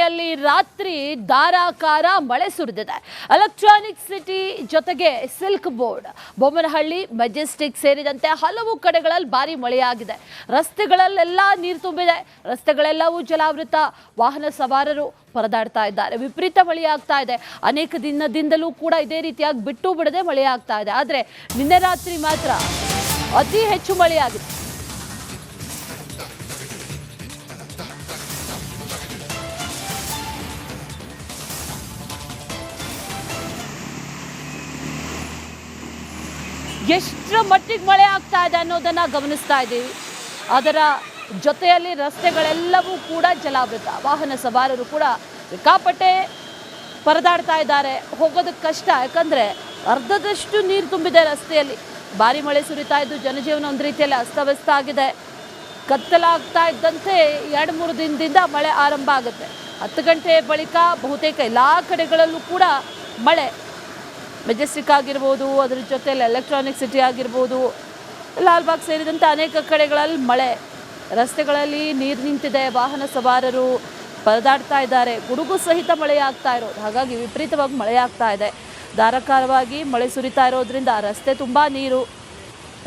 ಯಲ್ಲಿ ರಾತ್ರಿ ಧಾರಾಕಾರ ಮಳೆ ಸುರಿದಿದೆ. ಎಲೆಕ್ಟ್ರಾನಿಕ್ ಸಿಟಿ ಜೊತೆಗೆ ಸಿಲ್ಕ್ ಬೋರ್ಡ್ ಬೊಮ್ಮನಹಳ್ಳಿ ಮೆಜೆಸ್ಟಿಕ್ ಸೇರಿದಂತೆ ಹಲವು ಕಡೆಗಳಲ್ಲಿ ಭಾರಿ ಮಳೆಯಾಗಿದೆ. ರಸ್ತೆಗಳಲ್ಲೆಲ್ಲ ನೀರು ತುಂಬಿದೆ. ರಸ್ತೆಗಳೆಲ್ಲವೂ ಜಲಾವೃತ. ವಾಹನ ಸವಾರರು ಪರದಾಡ್ತಾ ಇದ್ದಾರೆ. ವಿಪರೀತ ಮಳೆಯಾಗ್ತಾ ಇದೆ. ಅನೇಕ ದಿನದಿಂದಲೂ ಕೂಡ ಇದೇ ರೀತಿಯಾಗಿ ಬಿಟ್ಟು ಬಿಡದೆ ಮಳೆಯಾಗ್ತಾ ಇದೆ. ಆದರೆ ನಿನ್ನೆ ರಾತ್ರಿ ಮಾತ್ರ ಅತಿ ಹೆಚ್ಚು ಮಳೆಯಾಗಿದೆ. ಎಷ್ಟರ ಮಟ್ಟಿಗೆ ಮಳೆ ಆಗ್ತಾ ಇದೆ ಅನ್ನೋದನ್ನು ಗಮನಿಸ್ತಾ ಇದ್ದೀವಿ. ಅದರ ಜೊತೆಯಲ್ಲಿ ರಸ್ತೆಗಳೆಲ್ಲವೂ ಕೂಡ ಜಲಾವೃತ. ವಾಹನ ಸವಾರರು ಕೂಡ ಸಿಕ್ಕಾಪಟ್ಟೆ ಪರದಾಡ್ತಾ ಇದ್ದಾರೆ. ಹೋಗೋದಕ್ಕೆ ಕಷ್ಟ, ಯಾಕಂದರೆ ಅರ್ಧದಷ್ಟು ನೀರು ತುಂಬಿದೆ ರಸ್ತೆಯಲ್ಲಿ. ಭಾರಿ ಮಳೆ ಸುರಿತಾ ಇದ್ದು ಜನಜೀವನ ಒಂದು ರೀತಿಯಲ್ಲಿ ಅಸ್ತವ್ಯಸ್ತ ಆಗಿದೆ. ಕತ್ತಲಾಗ್ತಾ ಇದ್ದಂತೆ ಎರಡು ಮೂರು ದಿನದಿಂದ ಮಳೆ ಆರಂಭ ಆಗುತ್ತೆ. ಹತ್ತು ಗಂಟೆ ಬಳಿಕ ಬಹುತೇಕ ಎಲ್ಲ ಕಡೆಗಳಲ್ಲೂ ಕೂಡ ಮಳೆ ಮೆಜೆಸ್ಟಿಕ್ ಆಗಿರ್ಬೋದು, ಅದ್ರ ಜೊತೆಯಲ್ಲಿ ಎಲೆಕ್ಟ್ರಾನಿಕ್ ಸಿಟಿ ಆಗಿರ್ಬೋದು ಲಾಲ್ಬಾಗ್ ಸೇರಿದಂಥ ಅನೇಕ ಕಡೆಗಳಲ್ಲಿ ಮಳೆ. ರಸ್ತೆಗಳಲ್ಲಿ ನೀರು ನಿಂತಿದೆ, ವಾಹನ ಸವಾರರು ಪರದಾಡ್ತಾ ಇದ್ದಾರೆ. ಗುಡುಗು ಸಹಿತ ಮಳೆ ಆಗ್ತಾ ಇರೋದು. ಹಾಗಾಗಿ ವಿಪರೀತವಾಗಿ ಮಳೆ ಆಗ್ತಾ ಇದೆ. ಧಾರಾಕಾರವಾಗಿ ಮಳೆ ಸುರಿತಾ ಇರೋದ್ರಿಂದ ರಸ್ತೆ ತುಂಬ ನೀರು.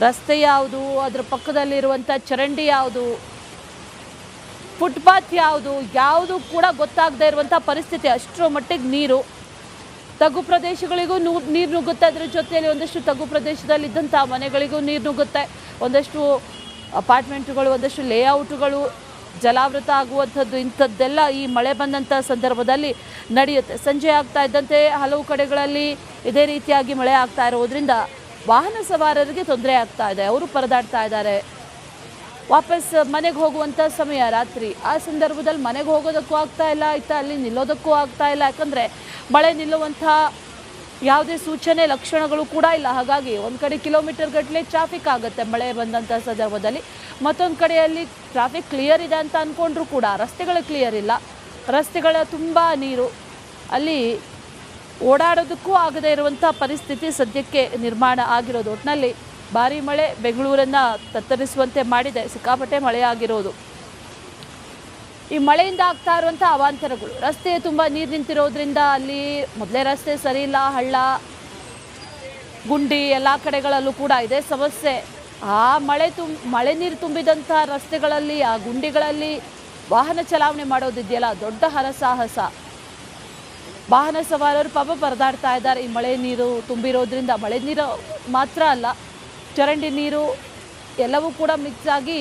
ರಸ್ತೆ ಯಾವುದು? ಅದರ ಪಕ್ಕದಲ್ಲಿರುವಂಥ ಚರಂಡಿ ಯಾವುದು? ಫುಟ್ಪಾತ್ ಯಾವುದು? ಯಾವುದು ಕೂಡ ಗೊತ್ತಾಗದೇ ಇರುವಂಥ ಪರಿಸ್ಥಿತಿ. ಅಷ್ಟರ ಮಟ್ಟಿಗೆ ನೀರು. ತಗ್ಗು ಪ್ರದೇಶಗಳಿಗೂ ನೂ ನೀರು ನುಗ್ಗುತ್ತೆ ಅದರ ಜೊತೆಯಲ್ಲಿ ಒಂದಷ್ಟು ತಗ್ಗು ಪ್ರದೇಶದಲ್ಲಿದ್ದಂಥ ಮನೆಗಳಿಗೂ ನೀರು ನುಗ್ಗುತ್ತೆ. ಒಂದಷ್ಟು ಅಪಾರ್ಟ್ಮೆಂಟ್ಗಳು, ಒಂದಷ್ಟು ಲೇಔಟ್ಗಳು ಜಲಾವೃತ ಆಗುವಂಥದ್ದು, ಇಂಥದ್ದೆಲ್ಲ ಈ ಮಳೆ ಬಂದಂಥ ಸಂದರ್ಭದಲ್ಲಿ ನಡೆಯುತ್ತೆ. ಸಂಜೆ ಆಗ್ತಾ ಇದ್ದಂತೆ ಹಲವು ಕಡೆಗಳಲ್ಲಿ ಇದೇ ರೀತಿಯಾಗಿ ಮಳೆ ಆಗ್ತಾ ಇರೋದ್ರಿಂದ ವಾಹನ ಸವಾರರಿಗೆ ತೊಂದರೆ ಆಗ್ತಾ ಇದೆ. ಅವರು ಪರದಾಡ್ತಾ ಇದ್ದಾರೆ. ವಾಪಸ್ ಮನೆಗೆ ಹೋಗುವಂಥ ಸಮಯ ರಾತ್ರಿ. ಆ ಸಂದರ್ಭದಲ್ಲಿ ಮನೆಗೆ ಹೋಗೋದಕ್ಕೂ ಆಗ್ತಾ ಇಲ್ಲ ಆಯ್ತಾ ಅಲ್ಲಿ ನಿಲ್ಲೋದಕ್ಕೂ ಆಗ್ತಾ ಇಲ್ಲ. ಯಾಕಂದರೆ ಮಳೆ ನಿಲ್ಲುವಂಥ ಯಾವುದೇ ಸೂಚನೆ, ಲಕ್ಷಣಗಳು ಕೂಡ ಇಲ್ಲ. ಹಾಗಾಗಿ ಒಂದು ಕಡೆ ಕಿಲೋಮೀಟರ್ ಗಟ್ಟಲೆ ಟ್ರಾಫಿಕ್ ಆಗುತ್ತೆ. ಮಳೆ ಬಂದಂಥ ಸಂದರ್ಭದಲ್ಲಿ ಮತ್ತೊಂದು ಕಡೆಯಲ್ಲಿ ಟ್ರಾಫಿಕ್ ಕ್ಲಿಯರ್ ಇದೆ ಅಂತ ಅಂದ್ಕೊಂಡ್ರೂ ಕೂಡ ರಸ್ತೆಗಳು ಕ್ಲಿಯರ್ ಇಲ್ಲ. ರಸ್ತೆಗಳ ತುಂಬ ನೀರು. ಅಲ್ಲಿ ಓಡಾಡೋದಕ್ಕೂ ಆಗದೇ ಇರುವಂಥ ಪರಿಸ್ಥಿತಿ ಸದ್ಯಕ್ಕೆ ನಿರ್ಮಾಣ ಆಗಿರೋದು. ಒಟ್ಟಿನಲ್ಲಿ ಭಾರಿ ಮಳೆ ಬೆಂಗಳೂರನ್ನು ತತ್ತರಿಸುವಂತೆ ಮಾಡಿದೆ. ಸಿಕ್ಕಾಪಟ್ಟೆ ಮಳೆ ಆಗಿರೋದು ಈ ಮಳೆಯಿಂದ ಆಗ್ತಾ ಇರುವಂಥ ಅವಾಂತರಗಳು. ರಸ್ತೆ ತುಂಬ ನೀರು ನಿಂತಿರೋದ್ರಿಂದ ಅಲ್ಲಿ ಮೊದಲೇ ರಸ್ತೆ ಸರಿ ಇಲ್ಲ, ಹಳ್ಳ, ಗುಂಡಿ ಎಲ್ಲ ಕಡೆಗಳಲ್ಲೂ ಕೂಡ ಇದೆ ಸಮಸ್ಯೆ. ಆ ಮಳೆ ತುಂ, ಮಳೆ ನೀರು ತುಂಬಿದಂಥ ರಸ್ತೆಗಳಲ್ಲಿ, ಆ ಗುಂಡಿಗಳಲ್ಲಿ ವಾಹನ ಚಲಾವಣೆ ಮಾಡೋದಿದೆಯಲ್ಲ, ದೊಡ್ಡ ಹರಸಾಹಸ. ವಾಹನ ಸವಾರರು ಪಾಪ ಪರದಾಡ್ತಾ ಇದ್ದಾರೆ. ಈ ಮಳೆ ನೀರು ತುಂಬಿರೋದ್ರಿಂದ ಮಳೆ ನೀರು ಮಾತ್ರ ಅಲ್ಲ, ಚರಂಡಿ ನೀರು ಎಲ್ಲವೂ ಕೂಡ ಮಿಕ್ಸ್ ಆಗಿ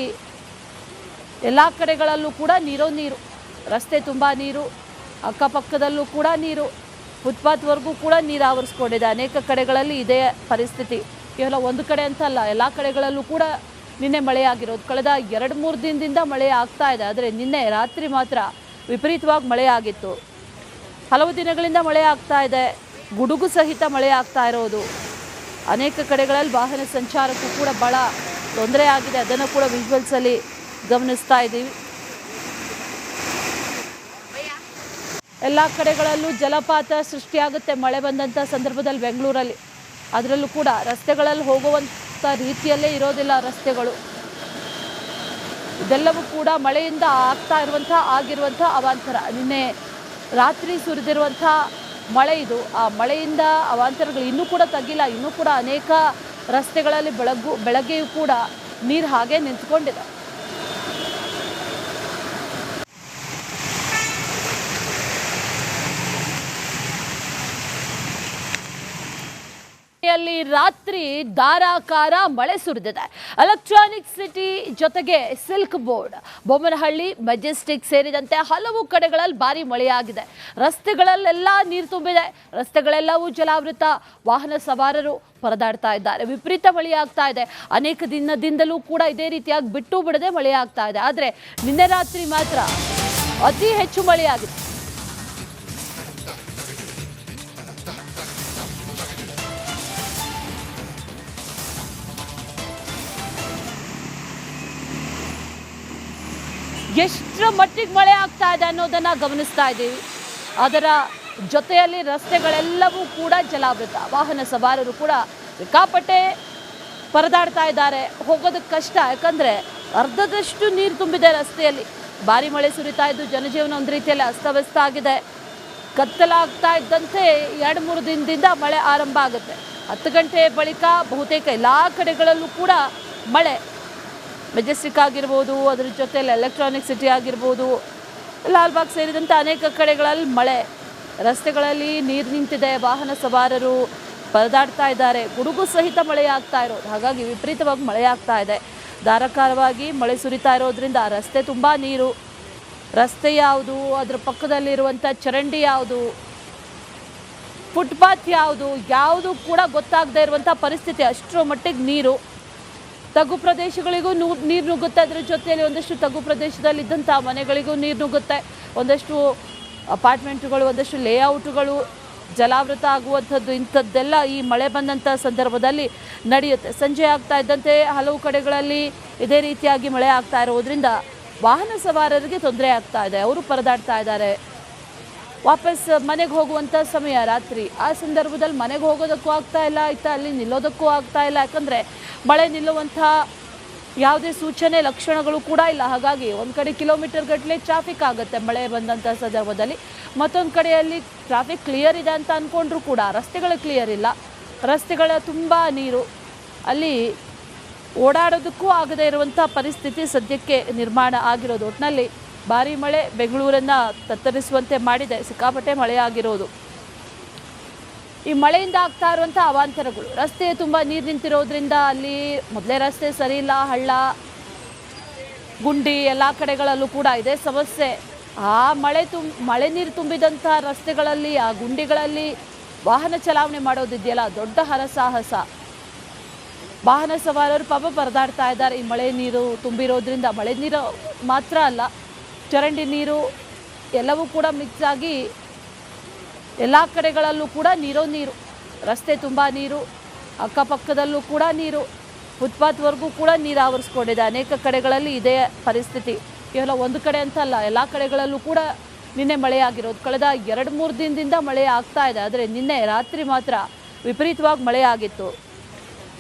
ಎಲ್ಲ ಕಡೆಗಳಲ್ಲೂ ಕೂಡ ನೀರೋ ನೀರು. ರಸ್ತೆ ತುಂಬ ನೀರು, ಅಕ್ಕಪಕ್ಕದಲ್ಲೂ ಕೂಡ ನೀರು. ಫುಟ್ಪಾತ್ವರೆಗೂ ಕೂಡ ನೀರು ಆವರಿಸ್ಕೊಂಡಿದೆ. ಅನೇಕ ಕಡೆಗಳಲ್ಲಿ ಇದೇ ಪರಿಸ್ಥಿತಿ. ಕೇವಲ ಒಂದು ಕಡೆ ಅಂತಲ್ಲ, ಎಲ್ಲ ಕಡೆಗಳಲ್ಲೂ ಕೂಡ ನಿನ್ನೆ ಮಳೆಯಾಗಿರೋದು. ಕಳೆದ ಎರಡು ಮೂರು ದಿನದಿಂದ ಮಳೆ ಆಗ್ತಾ ಇದೆ. ಆದರೆ ನಿನ್ನೆ ರಾತ್ರಿ ಮಾತ್ರ ವಿಪರೀತವಾಗಿ ಮಳೆ ಆಗಿತ್ತು ಹಲವು ದಿನಗಳಿಂದ ಮಳೆ ಆಗ್ತಾ ಇದೆ. ಗುಡುಗು ಸಹಿತ ಮಳೆ ಆಗ್ತಾ ಇರೋದು. ಅನೇಕ ಕಡೆಗಳಲ್ಲಿ ವಾಹನ ಸಂಚಾರಕ್ಕೂ ಕೂಡ ಭಾಳ ತೊಂದರೆ ಆಗಿದೆ. ಅದನ್ನು ಕೂಡ ವಿಜುವಲ್ಸಲ್ಲಿ ಗಮನಿಸ್ತಾ ಇದ್ದೀವಿ. ಎಲ್ಲ ಕಡೆಗಳಲ್ಲೂ ಜಲಪಾತ ಸೃಷ್ಟಿಯಾಗುತ್ತೆ. ಮಳೆ ಬಂದಂಥ ಸಂದರ್ಭದಲ್ಲಿ ಬೆಂಗಳೂರಲ್ಲಿ. ಅದರಲ್ಲೂ ಕೂಡ ರಸ್ತೆಗಳಲ್ಲಿ ಹೋಗುವಂಥ ರೀತಿಯಲ್ಲೇ ಇರೋದಿಲ್ಲ ರಸ್ತೆಗಳು. ಇದೆಲ್ಲವೂ ಕೂಡ ಮಳೆಯಿಂದ ಆಗ್ತಾ ಇರುವಂಥ, ಆಗಿರುವಂಥ ಅವಾಂತರ. ನಿನ್ನೆ ರಾತ್ರಿ ಸುರಿದಿರುವಂಥ ಮಳೆ ಇದು. ಆ ಮಳೆಯಿಂದ ಅವಾಂತರಗಳು ಇನ್ನೂ ಕೂಡ ತಗ್ಗಿಲ್ಲ. ಇನ್ನೂ ಕೂಡ ಅನೇಕ ರಸ್ತೆಗಳಲ್ಲಿ ಬೆಳಗ್ಗು ಬೆಳಗ್ಗೆಯೂ ಕೂಡ ನೀರು ಹಾಗೆ ನಿಂತ್ಕೊಂಡಿದೆ. ಯಲ್ಲಿ ರಾತ್ರಿ ಧಾರಾಕಾರ ಮಳೆ ಸುರಿದಿದೆ. ಎಲೆಕ್ಟ್ರಾನಿಕ್ ಸಿಟಿ ಜೊತೆಗೆ ಸಿಲ್ಕ್ ಬೋರ್ಡ್ ಬೊಮ್ಮನಹಳ್ಳಿ ಮೆಜೆಸ್ಟಿಕ್ ಸೇರಿದಂತೆ ಹಲವು ಕಡೆಗಳಲ್ಲಿ ಭಾರಿ ಮಳೆಯಾಗಿದೆ. ರಸ್ತೆಗಳಲ್ಲೆಲ್ಲ ನೀರು ತುಂಬಿದೆ. ರಸ್ತೆಗಳೆಲ್ಲವೂ ಜಲಾವೃತ. ವಾಹನ ಸವಾರರು ಪರದಾಡ್ತಾ ಇದ್ದಾರೆ. ವಿಪರೀತ ಮಳೆಯಾಗ್ತಾ ಇದೆ. ಅನೇಕ ದಿನದಿಂದಲೂ ಕೂಡ ಇದೇ ರೀತಿಯಾಗಿ ಬಿಟ್ಟು ಬಿಡದೆ ಮಳೆಯಾಗ್ತಾ ಇದೆ. ಆದರೆ ನಿನ್ನೆ ರಾತ್ರಿ ಮಾತ್ರ ಅತಿ ಹೆಚ್ಚು ಮಳೆಯಾಗಿದೆ. ಎಷ್ಟರ ಮಟ್ಟಿಗೆ ಮಳೆ ಆಗ್ತಾ ಇದೆ ಅನ್ನೋದನ್ನು ಗಮನಿಸ್ತಾ ಇದ್ದೀವಿ. ಅದರ ಜೊತೆಯಲ್ಲಿ ರಸ್ತೆಗಳೆಲ್ಲವೂ ಕೂಡ ಜಲಾವೃತ. ವಾಹನ ಸವಾರರು ಕೂಡ ಸಿಕ್ಕಾಪಟ್ಟೆ ಪರದಾಡ್ತಾ ಇದ್ದಾರೆ. ಹೋಗೋದಕ್ಕೆ ಕಷ್ಟ. ಯಾಕಂದರೆ ಅರ್ಧದಷ್ಟು ನೀರು ತುಂಬಿದೆ ರಸ್ತೆಯಲ್ಲಿ. ಭಾರಿ ಮಳೆ ಸುರಿತಾ ಇದ್ದು ಜನಜೀವನ ಒಂದು ರೀತಿಯಲ್ಲಿ ಅಸ್ತವ್ಯಸ್ತ ಆಗಿದೆ. ಕತ್ತಲಾಗ್ತಾ ಇದ್ದಂತೆ ಎರಡು ಮೂರು ದಿನದಿಂದ ಮಳೆ ಆರಂಭ ಆಗುತ್ತೆ. ಹತ್ತು ಗಂಟೆ ಬಳಿಕ ಬಹುತೇಕ ಎಲ್ಲ ಕಡೆಗಳಲ್ಲೂ ಕೂಡ ಮಳೆ ಮೆಜೆಸ್ಟಿಕ್ ಆಗಿರ್ಬೋದು, ಅದ್ರ ಜೊತೆಯಲ್ಲಿ ಎಲೆಕ್ಟ್ರಾನಿಕ್ ಸಿಟಿ ಆಗಿರ್ಬೋದು ಲಾಲ್ಬಾಗ್ ಸೇರಿದಂತೆ ಅನೇಕ ಕಡೆಗಳಲ್ಲಿ ಮಳೆ. ರಸ್ತೆಗಳಲ್ಲಿ ನೀರು ನಿಂತಿದೆ, ವಾಹನ ಸವಾರರು ಪರದಾಡ್ತಾ ಇದ್ದಾರೆ. ಗುಡುಗು ಸಹಿತ ಮಳೆ ಆಗ್ತಾ ಇರೋದು. ಹಾಗಾಗಿ ವಿಪರೀತವಾಗಿ ಮಳೆ ಆಗ್ತಾ ಇದೆ. ಧಾರಾಕಾರವಾಗಿ ಮಳೆ ಸುರಿತಾ ಇರೋದ್ರಿಂದ ರಸ್ತೆ ತುಂಬ ನೀರು. ರಸ್ತೆ ಯಾವುದು? ಅದರ ಪಕ್ಕದಲ್ಲಿರುವಂಥ ಚರಂಡಿ ಯಾವುದು? ಫುಟ್ಪಾತ್ ಯಾವುದು? ಯಾವುದು ಕೂಡ ಗೊತ್ತಾಗದೇ ಇರುವಂಥ ಪರಿಸ್ಥಿತಿ. ಅಷ್ಟರ ಮಟ್ಟಿಗೆ ನೀರು. ತಗ್ಗು ಪ್ರದೇಶಗಳಿಗೂ ನೂ, ನೀರು ನುಗ್ಗುತ್ತೆ ಅದರ ಜೊತೆಯಲ್ಲಿ ಒಂದಷ್ಟು ತಗ್ಗು ಪ್ರದೇಶದಲ್ಲಿದ್ದಂಥ ಮನೆಗಳಿಗೂ ನೀರು ನುಗ್ಗುತ್ತೆ. ಒಂದಷ್ಟು ಅಪಾರ್ಟ್ಮೆಂಟ್ಗಳು, ಒಂದಷ್ಟು ಲೇಔಟ್ಗಳು ಜಲಾವೃತ ಆಗುವಂಥದ್ದು, ಇಂಥದ್ದೆಲ್ಲ ಈ ಮಳೆ ಬಂದಂಥ ಸಂದರ್ಭದಲ್ಲಿ ನಡೆಯುತ್ತೆ. ಸಂಜೆ ಆಗ್ತಾ ಇದ್ದಂತೆ ಹಲವು ಕಡೆಗಳಲ್ಲಿ ಇದೇ ರೀತಿಯಾಗಿ ಮಳೆ ಆಗ್ತಾ ಇರೋದ್ರಿಂದ ವಾಹನ ಸವಾರರಿಗೆ ತೊಂದರೆ ಆಗ್ತಾ ಇದೆ. ಅವರು ಪರದಾಡ್ತಾ ಇದ್ದಾರೆ. ವಾಪಸ್ ಮನೆಗೆ ಹೋಗುವಂಥ ಸಮಯ ರಾತ್ರಿ. ಆ ಸಂದರ್ಭದಲ್ಲಿ ಮನೆಗೆ ಹೋಗೋದಕ್ಕೂ ಆಗ್ತಾ ಇಲ್ಲ, ಆಯಿತಾ? ಅಲ್ಲಿ ನಿಲ್ಲೋದಕ್ಕೂ ಆಗ್ತಾ ಇಲ್ಲ. ಯಾಕಂದರೆ ಮಳೆ ನಿಲ್ಲುವಂಥ ಯಾವುದೇ ಸೂಚನೆ, ಲಕ್ಷಣಗಳು ಕೂಡ ಇಲ್ಲ. ಹಾಗಾಗಿ ಒಂದು ಕಡೆ ಕಿಲೋಮೀಟರ್ ಗಟ್ಟಲೆ ಟ್ರಾಫಿಕ್ ಆಗುತ್ತೆ ಮಳೆ ಬಂದಂಥ ಸಂದರ್ಭದಲ್ಲಿ. ಮತ್ತೊಂದು ಕಡೆಯಲ್ಲಿ ಟ್ರಾಫಿಕ್ ಕ್ಲಿಯರ್ ಇದೆ ಅಂತ ಅಂದ್ಕೊಂಡ್ರೂ ಕೂಡ ರಸ್ತೆಗಳು ಕ್ಲಿಯರ್ ಇಲ್ಲ. ರಸ್ತೆಗಳ ತುಂಬ ನೀರು. ಅಲ್ಲಿ ಓಡಾಡೋದಕ್ಕೂ ಆಗದೇ ಇರುವಂಥ ಪರಿಸ್ಥಿತಿ ಸದ್ಯಕ್ಕೆ ನಿರ್ಮಾಣ ಆಗಿರೋದು. ಒಟ್ಟಿನಲ್ಲಿ ಭಾರಿ ಮಳೆ ಬೆಂಗಳೂರನ್ನು ತತ್ತರಿಸುವಂತೆ ಮಾಡಿದೆ. ಸಿಕ್ಕಾಪಟ್ಟೆ ಮಳೆಯಾಗಿರೋದು. ಈ ಮಳೆಯಿಂದ ಆಗ್ತಾ ಇರುವಂಥ ಅವಾಂತರಗಳು. ರಸ್ತೆ ತುಂಬ ನೀರು ನಿಂತಿರೋದ್ರಿಂದ ಅಲ್ಲಿ ಮೊದಲೇ ರಸ್ತೆ ಸರಿ ಇಲ್ಲ, ಹಳ್ಳ, ಗುಂಡಿ ಎಲ್ಲ ಕಡೆಗಳಲ್ಲೂ ಕೂಡ ಇದೆ ಸಮಸ್ಯೆ. ಆ ಮಳೆ ತುಂಬ ಮಳೆ ನೀರು ತುಂಬಿದಂಥ ರಸ್ತೆಗಳಲ್ಲಿ, ಆ ಗುಂಡಿಗಳಲ್ಲಿ ವಾಹನ ಚಲಾವಣೆ ಮಾಡೋದಿದೆಯಲ್ಲ, ದೊಡ್ಡ ಹರಸಾಹಸ. ವಾಹನ ಸವಾರರು ಪಾಪ ಪರದಾಡ್ತಾ ಇದ್ದಾರೆ. ಈ ಮಳೆ ನೀರು ತುಂಬಿರೋದ್ರಿಂದ ಮಳೆ ನೀರು ಮಾತ್ರ ಅಲ್ಲ ಚರಂಡಿ ನೀರು ಎಲ್ಲವೂ ಕೂಡ ಮಿಕ್ಸ್ ಆಗಿ ಎಲ್ಲ ಕಡೆಗಳಲ್ಲೂ ಕೂಡ ನೀರೋ ನೀರು. ರಸ್ತೆ ತುಂಬ ನೀರು, ಅಕ್ಕಪಕ್ಕದಲ್ಲೂ ಕೂಡ ನೀರು, ಫುಟ್ಪಾತ್ವರೆಗೂ ಕೂಡ ನೀರು ಆವರಿಸ್ಕೊಂಡಿದೆ. ಅನೇಕ ಕಡೆಗಳಲ್ಲಿ ಇದೇ ಪರಿಸ್ಥಿತಿ. ಕೇವಲ ಒಂದು ಕಡೆ ಅಂತ ಅಲ್ಲ, ಎಲ್ಲ ಕಡೆಗಳಲ್ಲೂ ಕೂಡ ನಿನ್ನೆ ಮಳೆಯಾಗಿರೋದು. ಕಳೆದ ಎರಡು ಮೂರು ದಿನದಿಂದ ಮಳೆ ಆಗ್ತಾ ಇದೆ. ಆದರೆ ನಿನ್ನೆ ರಾತ್ರಿ ಮಾತ್ರ ವಿಪರೀತವಾಗಿ ಮಳೆ ಆಗಿತ್ತು.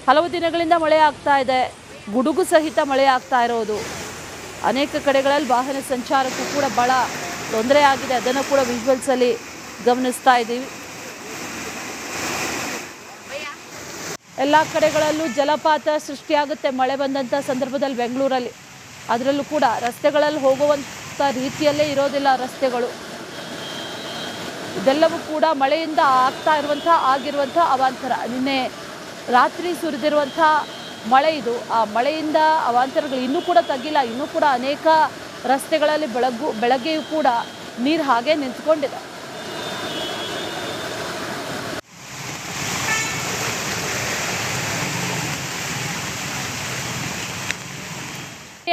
ಹಲವು ದಿನಗಳಿಂದ ಮಳೆ ಆಗ್ತಾ ಇದೆ. ಗುಡುಗು ಸಹಿತ ಮಳೆ ಆಗ್ತಾ ಇರೋದು. ಅನೇಕ ಕಡೆಗಳಲ್ಲಿ ವಾಹನ ಸಂಚಾರಕ್ಕೂ ಕೂಡ ಭಾಳ ತೊಂದರೆ ಆಗಿದೆ. ಅದನ್ನು ಕೂಡ ವಿಜುವಲ್ಸಲ್ಲಿ ಗಮನಿಸ್ತಾ ಇದ್ದೀವಿ. ಎಲ್ಲ ಕಡೆಗಳಲ್ಲೂ ಜಲಪಾತ ಸೃಷ್ಟಿಯಾಗುತ್ತೆ. ಮಳೆ ಬಂದಂಥ ಸಂದರ್ಭದಲ್ಲಿ ಬೆಂಗಳೂರಲ್ಲಿ. ಅದರಲ್ಲೂ ಕೂಡ ರಸ್ತೆಗಳಲ್ಲಿ ಹೋಗುವಂಥ ರೀತಿಯಲ್ಲೇ ಇರೋದಿಲ್ಲ ರಸ್ತೆಗಳು. ಇದೆಲ್ಲವೂ ಕೂಡ ಮಳೆಯಿಂದ ಆಗ್ತಾ ಇರುವಂಥ ಆಗಿರುವಂಥ ಅವಾಂತರ. ನಿನ್ನೆ ರಾತ್ರಿ ಸುರಿದಿರುವಂಥ ಮಳೆ ಇದು. ಆ ಮಳೆಯಿಂದ ಅವಾಂತರಗಳು ಇನ್ನೂ ಕೂಡ ತಗ್ಗಿಲ್ಲ. ಇನ್ನೂ ಕೂಡ ಅನೇಕ ರಸ್ತೆಗಳಲ್ಲಿ ಬೆಳಗ್ಗು ಬೆಳಗ್ಗೆಯೂ ಕೂಡ ನೀರು ಹಾಗೆ ನಿಂತ್ಕೊಂಡಿದೆ.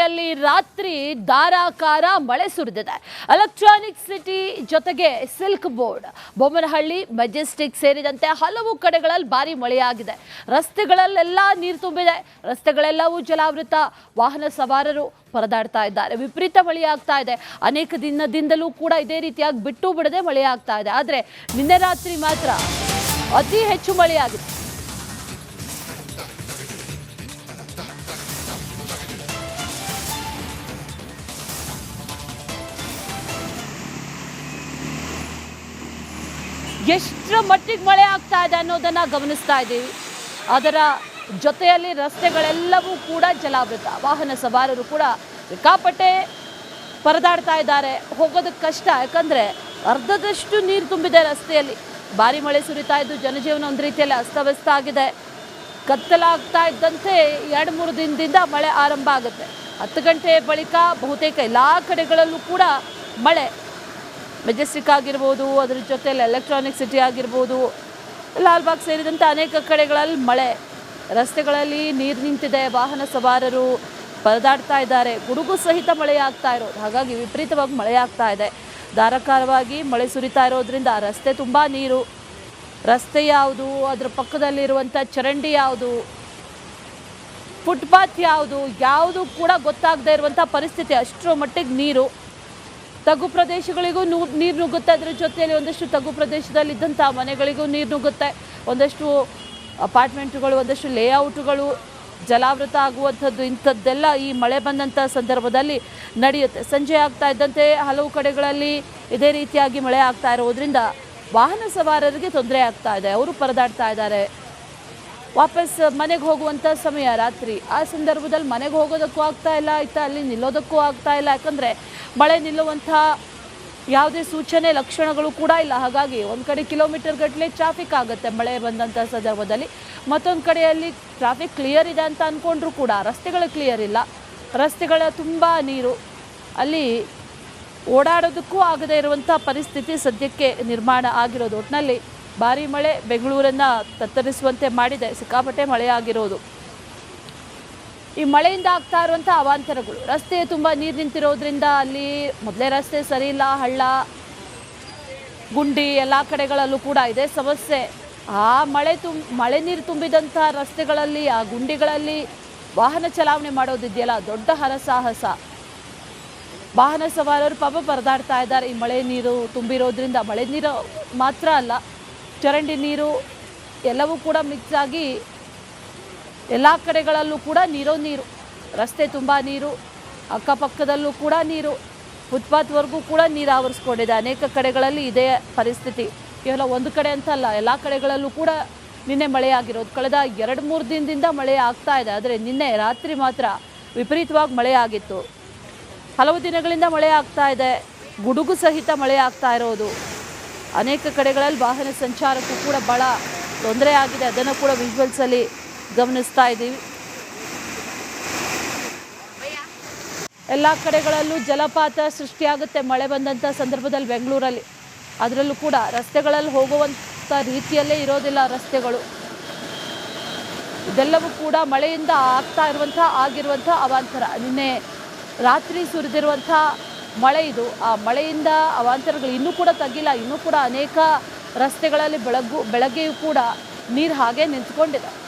ಯಲ್ಲಿ ರಾತ್ರಿ ಧಾರಾಕಾರ ಮಳೆ ಸುರಿದಿದೆ. ಎಲೆಕ್ಟ್ರಾನಿಕ್ ಸಿಟಿ ಜೊತೆಗೆ ಸಿಲ್ಕ್ ಬೋರ್ಡ್ ಬೊಮ್ಮನಹಳ್ಳಿ ಮೆಜೆಸ್ಟಿಕ್ ಸೇರಿದಂತೆ ಹಲವು ಕಡೆಗಳಲ್ಲಿ ಭಾರಿ ಮಳೆಯಾಗಿದೆ. ರಸ್ತೆಗಳಲ್ಲೆಲ್ಲ ನೀರು ತುಂಬಿದೆ. ರಸ್ತೆಗಳೆಲ್ಲವೂ ಜಲಾವೃತ. ವಾಹನ ಸವಾರರು ಪರದಾಡ್ತಾ ಇದ್ದಾರೆ. ವಿಪರೀತ ಮಳೆಯಾಗ್ತಾ ಇದೆ. ಅನೇಕ ದಿನದಿಂದಲೂ ಕೂಡ ಇದೇ ರೀತಿಯಾಗಿ ಬಿಟ್ಟು ಬಿಡದೆ ಮಳೆಯಾಗ್ತಾ ಇದೆ. ಆದರೆ ನಿನ್ನೆ ರಾತ್ರಿ ಮಾತ್ರ ಅತಿ ಹೆಚ್ಚು ಮಳೆಯಾಗಿದೆ. ಎಷ್ಟರ ಮಟ್ಟಿಗೆ ಮಳೆ ಆಗ್ತಾ ಇದೆ ಅನ್ನೋದನ್ನು ಗಮನಿಸ್ತಾ ಇದ್ದೀವಿ. ಅದರ ಜೊತೆಯಲ್ಲಿ ರಸ್ತೆಗಳೆಲ್ಲವೂ ಕೂಡ ಜಲಾವೃತ. ವಾಹನ ಸವಾರರು ಕೂಡ ಸಿಕ್ಕಾಪಟ್ಟೆ ಪರದಾಡ್ತಾ ಇದ್ದಾರೆ. ಹೋಗೋದಕ್ಕೆ ಕಷ್ಟ, ಯಾಕಂದರೆ ಅರ್ಧದಷ್ಟು ನೀರು ತುಂಬಿದೆ ರಸ್ತೆಯಲ್ಲಿ. ಭಾರಿ ಮಳೆ ಸುರಿತಾ ಇದ್ದು ಜನಜೀವನ ಒಂದು ರೀತಿಯಲ್ಲಿ ಅಸ್ತವ್ಯಸ್ತ ಆಗಿದೆ. ಕತ್ತಲಾಗ್ತಾ ಇದ್ದಂತೆ ಎರಡು ಮೂರು ದಿನದಿಂದ ಮಳೆ ಆರಂಭ ಆಗುತ್ತೆ. ಹತ್ತು ಗಂಟೆ ಬಳಿಕ ಬಹುತೇಕ ಎಲ್ಲ ಕಡೆಗಳಲ್ಲೂ ಕೂಡ ಮಳೆ ಮೆಜೆಸ್ಟಿಕ್ ಆಗಿರ್ಬೋದು, ಅದ್ರ ಜೊತೆಯಲ್ಲಿ ಎಲೆಕ್ಟ್ರಾನಿಕ್ ಸಿಟಿ ಆಗಿರ್ಬೋದು ಲಾಲ್ಬಾಗ್ ಸೇರಿದಂತೆ ಅನೇಕ ಕಡೆಗಳಲ್ಲಿ ಮಳೆ. ರಸ್ತೆಗಳಲ್ಲಿ ನೀರು ನಿಂತಿದೆ, ವಾಹನ ಸವಾರರು ಪರದಾಡ್ತಾ ಇದ್ದಾರೆ. ಗುಡುಗು ಸಹಿತ ಮಳೆ ಆಗ್ತಾ ಇರೋದು. ಹಾಗಾಗಿ ವಿಪರೀತವಾಗಿ ಮಳೆ ಆಗ್ತಾ ಇದೆ. ಧಾರಾಕಾರವಾಗಿ ಮಳೆ ಸುರಿತಾ ಇರೋದ್ರಿಂದ ರಸ್ತೆ ತುಂಬ ನೀರು. ರಸ್ತೆ ಯಾವುದು? ಅದ್ರ ಪಕ್ಕದಲ್ಲಿರುವಂಥ ಚರಂಡಿ ಯಾವುದು? ಫುಟ್ಪಾತ್ ಯಾವುದು? ಯಾವುದು ಕೂಡ ಗೊತ್ತಾಗದೇ ಇರುವಂಥ ಪರಿಸ್ಥಿತಿ. ಅಷ್ಟರ ಮಟ್ಟಿಗೆ ನೀರು. ತಗ್ಗು ಪ್ರದೇಶಗಳಿಗೂ ನೂ ನೀರು ನುಗ್ಗುತ್ತೆ ಅದರ ಜೊತೆಯಲ್ಲಿ ಒಂದಷ್ಟು ತಗ್ಗು ಪ್ರದೇಶದಲ್ಲಿದ್ದಂಥ ಮನೆಗಳಿಗೂ ನೀರು ನುಗ್ಗುತ್ತೆ. ಒಂದಷ್ಟು ಅಪಾರ್ಟ್ಮೆಂಟ್ಗಳು, ಒಂದಷ್ಟು ಲೇಔಟ್ಗಳು ಜಲಾವೃತ ಆಗುವಂಥದ್ದು, ಇಂಥದ್ದೆಲ್ಲ ಈ ಮಳೆ ಬಂದಂಥ ಸಂದರ್ಭದಲ್ಲಿ ನಡೆಯುತ್ತೆ. ಸಂಜೆ ಆಗ್ತಾ ಇದ್ದಂತೆ ಹಲವು ಕಡೆಗಳಲ್ಲಿ ಇದೇ ರೀತಿಯಾಗಿ ಮಳೆ ಆಗ್ತಾ ಇರೋದ್ರಿಂದ ವಾಹನ ಸವಾರರಿಗೆ ತೊಂದರೆ ಆಗ್ತಾ ಇದೆ. ಅವರು ಪರದಾಡ್ತಾ ಇದ್ದಾರೆ. ವಾಪಸ್ ಮನೆಗೆ ಹೋಗುವಂಥ ಸಮಯ ರಾತ್ರಿ. ಆ ಸಂದರ್ಭದಲ್ಲಿ ಮನೆಗೆ ಹೋಗೋದಕ್ಕೂ ಆಗ್ತಾ ಇಲ್ಲ ಆಯಿತಾ ಅಲ್ಲಿ ನಿಲ್ಲೋದಕ್ಕೂ ಆಗ್ತಾ ಇಲ್ಲ. ಯಾಕಂದರೆ ಮಳೆ ನಿಲ್ಲುವಂಥ ಯಾವುದೇ ಸೂಚನೆ, ಲಕ್ಷಣಗಳು ಕೂಡ ಇಲ್ಲ. ಹಾಗಾಗಿ ಒಂದು ಕಡೆ ಕಿಲೋಮೀಟರ್ ಗಟ್ಟಲೆ ಟ್ರಾಫಿಕ್ ಆಗುತ್ತೆ ಮಳೆ ಬಂದಂಥ ಸಂದರ್ಭದಲ್ಲಿ. ಮತ್ತೊಂದು ಕಡೆಯಲ್ಲಿ ಟ್ರಾಫಿಕ್ ಕ್ಲಿಯರ್ ಇದೆ ಅಂತ ಅಂದ್ಕೊಂಡ್ರೂ ಕೂಡ ರಸ್ತೆಗಳು ಕ್ಲಿಯರ್ ಇಲ್ಲ. ರಸ್ತೆಗಳ ತುಂಬ ನೀರು. ಅಲ್ಲಿ ಓಡಾಡೋದಕ್ಕೂ ಆಗದೇ ಇರುವಂಥ ಪರಿಸ್ಥಿತಿ ಸದ್ಯಕ್ಕೆ ನಿರ್ಮಾಣ ಆಗಿರೋದು ಒಟ್ಟಿನಲ್ಲಿ ಭಾರಿ ಮಳೆ ಬೆಂಗಳೂರನ್ನು ತತ್ತರಿಸುವಂತೆ ಮಾಡಿದೆ. ಸಿಕ್ಕಾಪಟ್ಟೆ ಮಳೆಯಾಗಿರೋದು. ಈ ಮಳೆಯಿಂದ ಆಗ್ತಾ ಇರುವಂಥ ಅವಾಂತರಗಳು. ರಸ್ತೆ ತುಂಬ ನೀರು ನಿಂತಿರೋದ್ರಿಂದ ಅಲ್ಲಿ ಮೊದಲೇ ರಸ್ತೆ ಸರಿ ಇಲ್ಲ. ಹಳ್ಳ, ಗುಂಡಿ ಎಲ್ಲ ಕಡೆಗಳಲ್ಲೂ ಕೂಡ ಇದೆ ಸಮಸ್ಯೆ. ಆ ಮಳೆ ತುಂ, ಮಳೆ ನೀರು ತುಂಬಿದಂಥ ರಸ್ತೆಗಳಲ್ಲಿ, ಆ ಗುಂಡಿಗಳಲ್ಲಿ ವಾಹನ ಚಲಾವಣೆ ಮಾಡೋದಿದೆಯಲ್ಲ? ದೊಡ್ಡ ಹರಸಾಹಸ. ವಾಹನ ಸವಾರರು ಪಾಪ ಪರದಾಡ್ತಾ ಇದ್ದಾರೆ. ಈ ಮಳೆ ನೀರು ತುಂಬಿರೋದ್ರಿಂದ ಮಳೆ ನೀರು ಮಾತ್ರ ಅಲ್ಲ ಚರಂಡಿ ನೀರು ಎಲ್ಲವೂ ಕೂಡ ಮಿಕ್ಸ್ ಆಗಿ ಎಲ್ಲ ಕಡೆಗಳಲ್ಲೂ ಕೂಡ ನೀರೋ ನೀರು. ರಸ್ತೆ ತುಂಬ ನೀರು, ಅಕ್ಕಪಕ್ಕದಲ್ಲೂ ಕೂಡ ನೀರು, ಫುಟ್ಪಾತ್ವರೆಗೂ ಕೂಡ ನೀರು ಆವರಿಸ್ಕೊಂಡಿದೆ. ಅನೇಕ ಕಡೆಗಳಲ್ಲಿ ಇದೇ ಪರಿಸ್ಥಿತಿ. ಕೇವಲ ಒಂದು ಕಡೆ ಅಂತಲ್ಲ, ಎಲ್ಲ ಕಡೆಗಳಲ್ಲೂ ಕೂಡ ನಿನ್ನೆ ಮಳೆಯಾಗಿರೋದು. ಕಳೆದ ಎರಡು ಮೂರು ದಿನದಿಂದ ಮಳೆ ಆಗ್ತಾ ಇದೆ. ಆದರೆ ನಿನ್ನೆ ರಾತ್ರಿ ಮಾತ್ರ ವಿಪರೀತವಾಗಿ ಮಳೆ ಆಗಿತ್ತು. ಹಲವು ದಿನಗಳಿಂದ ಮಳೆ ಆಗ್ತಾ ಇದೆ. ಗುಡುಗು ಸಹಿತ ಮಳೆ ಆಗ್ತಾ ಇರೋದು. ಅನೇಕ ಕಡೆಗಳಲ್ಲಿ ವಾಹನ ಸಂಚಾರಕ್ಕೂ ಕೂಡ ಭಾಳ ತೊಂದರೆ ಆಗಿದೆ. ಅದನ್ನು ಕೂಡ ವಿಜುವಲ್ಸಲ್ಲಿ ಗಮನಿಸ್ತಾ ಇದ್ದೀವಿ. ಎಲ್ಲ ಕಡೆಗಳಲ್ಲೂ ಜಲಪಾತ ಸೃಷ್ಟಿಯಾಗುತ್ತೆ. ಮಳೆ ಬಂದಂಥ ಸಂದರ್ಭದಲ್ಲಿ ಬೆಂಗಳೂರಲ್ಲಿ. ಅದರಲ್ಲೂ ಕೂಡ ರಸ್ತೆಗಳಲ್ಲಿ ಹೋಗುವಂಥ ರೀತಿಯಲ್ಲೇ ಇರೋದಿಲ್ಲ ರಸ್ತೆಗಳು. ಇದೆಲ್ಲವೂ ಕೂಡ ಮಳೆಯಿಂದ ಆಗ್ತಾ ಇರುವಂಥ ಆಗಿರುವಂಥ ಅವಾಂತರ. ನಿನ್ನೆ ರಾತ್ರಿ ಸುರಿದಿರುವಂಥ ಮಳೆ ಇದು. ಆ ಮಳೆಯಿಂದ ಅವಾಂತರಗಳು ಇನ್ನೂ ಕೂಡ ತಗ್ಗಿಲ್ಲ. ಇನ್ನೂ ಕೂಡ ಅನೇಕ ರಸ್ತೆಗಳಲ್ಲಿ ಬೆಳಗ್ಗು ಬೆಳಗ್ಗೆಯೂ ಕೂಡ ನೀರು ಹಾಗೆ ನಿಂತ್ಕೊಂಡಿದೆ.